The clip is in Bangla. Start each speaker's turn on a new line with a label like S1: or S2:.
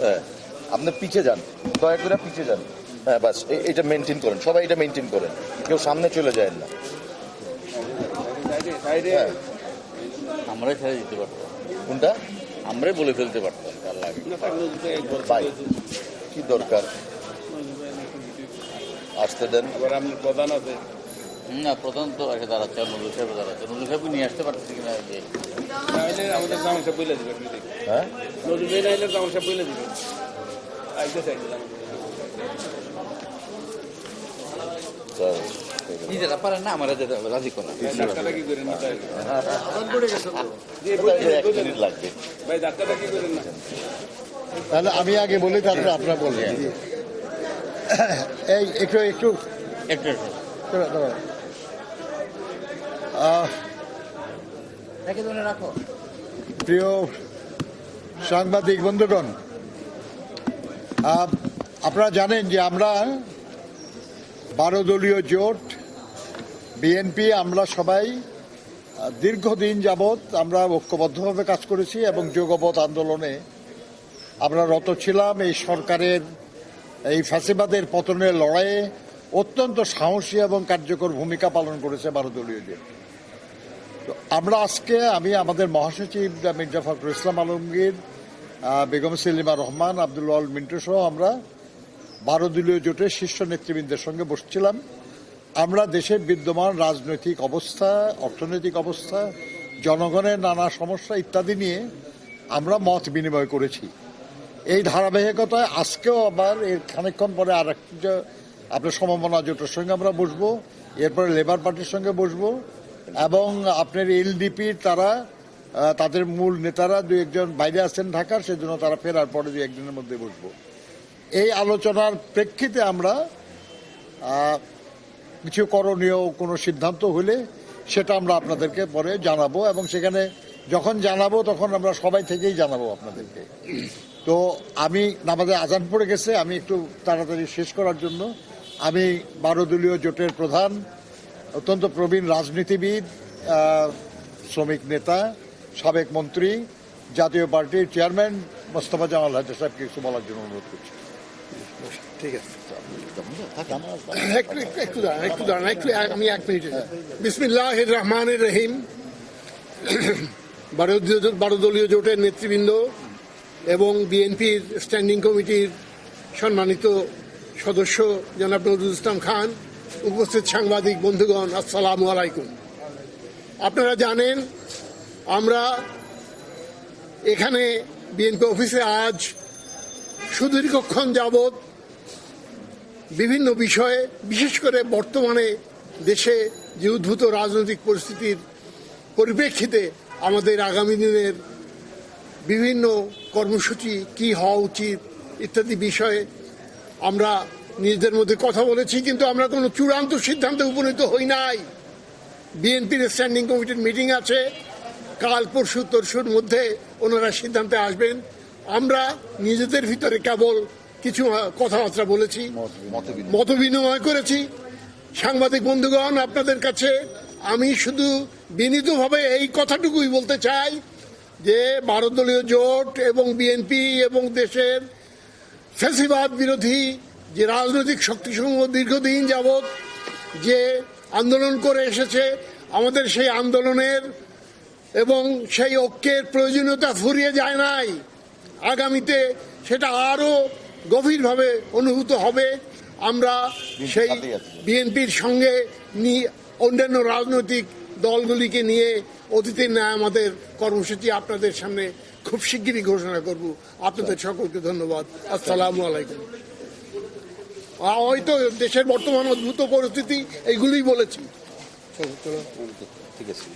S1: হ্যাঁ। আপনি পিছে যান। দয়া করে পিছে যান। হ্যাঁ বাস এটা মেনটেন করেন। সবাই এটা মেনটেন করেন। কেউ সামনে চলে যায় না। হ্যাঁ।
S2: আমরাই ছেড়ে দিতে পারতাম।
S1: কোনটা?
S2: আমরাই বলে ফেলতে পারতাম তার লাগে।
S1: কি দরকার? আসতে দেন।
S3: প্রধান আছে
S2: না প্রধান তো এসে দাঁড়াচ্ছে সাহেব দাঁড়াচ্ছে। নিয়ে আসতে পারতেছি কিনা যে?
S3: নাইলে আমাদের জামাল সাহেব বলে দিবে
S1: হ্যাঁ?
S3: ভাই নাইলে সাহেব দিবে আইতে।
S2: নিজেরা পারেন না আমার রাজি
S3: করেন?
S4: তাহলে আমি আগে বলি তারপরে আপনারা বলবেন। এই একটু একটু।
S2: একটু একটু।
S4: প্রিয় সাংবাদিক, বন্ধুগণ আপনারা জানেন যে আমরা বারো দলীয় জোট, বিএনপি, আমরা সবাই দীর্ঘদিন যাবৎ আমরা ঐক্যবদ্ধভাবে কাজ করেছি এবং যোগবত আন্দোলনে আমরা রত ছিলাম। এই সরকারের, এই ফ্যাসিবাদের পতনের লড়াইয়ে অত্যন্ত সাহসী এবং কার্যকর ভূমিকা পালন করেছে দলীয় জোট। আমরা আজকে, আমি আমাদের মহাসচিব মির্জা ফখরুল ইসলাম আলমগীর বেগম সেলিমা রহমান, আব্দুল আল মিন্টু সহ আমরা বারো দলীয় জোটের শীর্ষ নেতৃবৃন্দের সঙ্গে বসছিলাম। আমরা দেশের বিদ্যমান রাজনৈতিক অবস্থা, অর্থনৈতিক অবস্থা, জনগণের নানা সমস্যা ইত্যাদি নিয়ে আমরা মত বিনিময় করেছি। এই ধারাবাহিকতায় আজকেও আবার এর খানিকক্ষণ পরে আর একটা আপনার সমমনা জোটের সঙ্গে আমরা বসবো, এরপরে লেবার পার্টির সঙ্গে বসবো এবং আপনার এলডিপির তারা তাদের মূল নেতারা দু একজন বাইরে আছেন ঢাকার, সেজন্য তারা ফেরার পরে দু একদিনের মধ্যে বসবো। এই আলোচনার প্রেক্ষিতে আমরা কিছু করণীয় কোনো সিদ্ধান্ত হলে সেটা আমরা আপনাদেরকে পরে জানাব এবং সেখানে যখন জানাব তখন আমরা সবাই থেকেই জানাব আপনাদেরকে। তো আমি নামাজে আজান পড়ে গেছে, আমি একটু তাড়াতাড়ি শেষ করার জন্য। আমি বারো দলীয় জোটের প্রধান অত্যন্ত প্রবীণ রাজনীতিবিদ শ্রমিক নেতা সাবেক মন্ত্রী জাতীয় পার্টির চেয়ারম্যান মোস্তফা জামাল হাজার সাহেবকে কিছু বলার জন্য অনুরোধ করছি।
S5: ঠিক আছে। একটু একটু একটু দাঁড়ান একটু দাঁড়ান একটু আমি এক মিনিটে বিসমিল্লাহ রহমান রহিম। বারো দলীয় জোটের নেতৃবৃন্দ এবং বিএনপির স্ট্যান্ডিং কমিটির সম্মানিত সদস্য জনাব নজরুল ইসলাম খান। উপস্থিত সাংবাদিক, বন্ধুগণ, আসসালামু আলাইকুম। আপনারা জানেন, আমরা এখানে বিএনপি অফিসে আজ সুদীর্ঘক্ষণ যাবৎ বিভিন্ন বিষয়ে, বিশেষ করে বর্তমানে দেশে যে উদ্ভূত রাজনৈতিক পরিস্থিতির পরিপ্রেক্ষিতে আমাদের আগামী দিনের বিভিন্ন কর্মসূচি কি হওয়া উচিত ইত্যাদি বিষয়ে আমরা নিজেদের মধ্যে কথা বলেছি, কিন্তু আমরা কোনো চূড়ান্ত সিদ্ধান্তে উপনীত হই নাই। বিএনপির স্ট্যান্ডিং কমিটির মিটিং আছে। কাল পরশু তরশুর মধ্যে ওনারা সিদ্ধান্তে আসবেন। আমরা নিজেদের ভিতরে কেবল কিছু কথাবার্তা বলেছি মত বিনিময় করেছি। সাংবাদিক বন্ধুগণ, আপনাদের কাছে আমি শুধু বিনীতভাবে এই কথাটুকুই বলতে চাই যে ভারত দলীয় জোট এবং বিএনপি এবং দেশের ফ্যাসিবাদ বিরোধী যে রাজনৈতিক শক্তিসমূহ দীর্ঘদিন যাবৎ যে আন্দোলন করে এসেছে আমাদের সেই আন্দোলনের এবং সেই ঐক্যের প্রয়োজনীয়তা ফুরিয়ে যায় নাই। আগামীতে সেটা আরও গভীরভাবে অনুভূত হবে। আমরা সেই বিএনপির সঙ্গে অন্যান্য রাজনৈতিক দলগুলিকে নিয়ে অতীতের ন্যায় আমাদের কর্মসূচি আপনাদের সামনে খুব শিগগিরই ঘোষণা করব। আপনাদের সকলকে ধন্যবাদ। আসসালামু আলাইকুম। হয়তো দেশের বর্তমান অদ্ভুত পরিস্থিতি এইগুলোই বলেছি।
S1: ঠিক আছে।